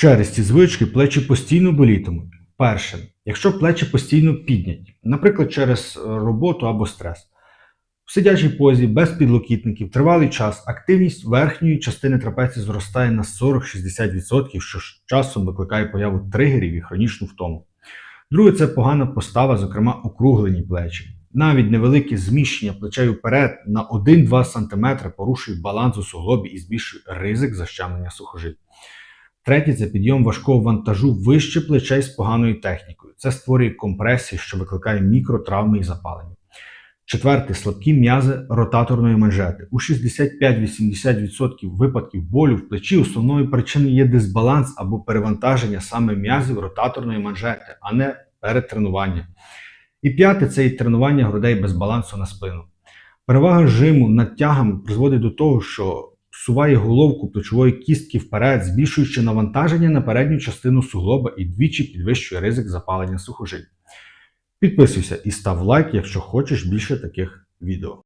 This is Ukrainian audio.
Через ці звички плечі постійно болітимуть. Перше, якщо плечі постійно підняті, наприклад, через е, роботу або стрес. В сидячій позі, без підлокітників, тривалий час активність верхньої частини трапеції зростає на 40-60%, що з часом викликає появу тригерів і хронічну втому. Друге, це погана постава, зокрема округлені плечі. Навіть невелике зміщення плечей вперед на 1-2 см порушує баланс у суглобі і збільшує ризик защемлення сухожиль. Третє це підйом важкого вантажу вище плечей з поганою технікою. Це створює компресію, що викликає мікротравми і запалення. Четверте слабкі м'язи ротаторної манжети. У 65-80% випадків болю в плечі основною причиною є дисбаланс або перевантаження саме м'язів ротаторної манжети, а не перетренування. І п'яте це і тренування грудей без балансу на спину. Перевага жиму над тягами призводить до того, що суває головку плечової кістки вперед, збільшуючи навантаження на передню частину суглоба і двічі підвищує ризик запалення сухожиль. Підписуйся і став лайк, якщо хочеш більше таких відео.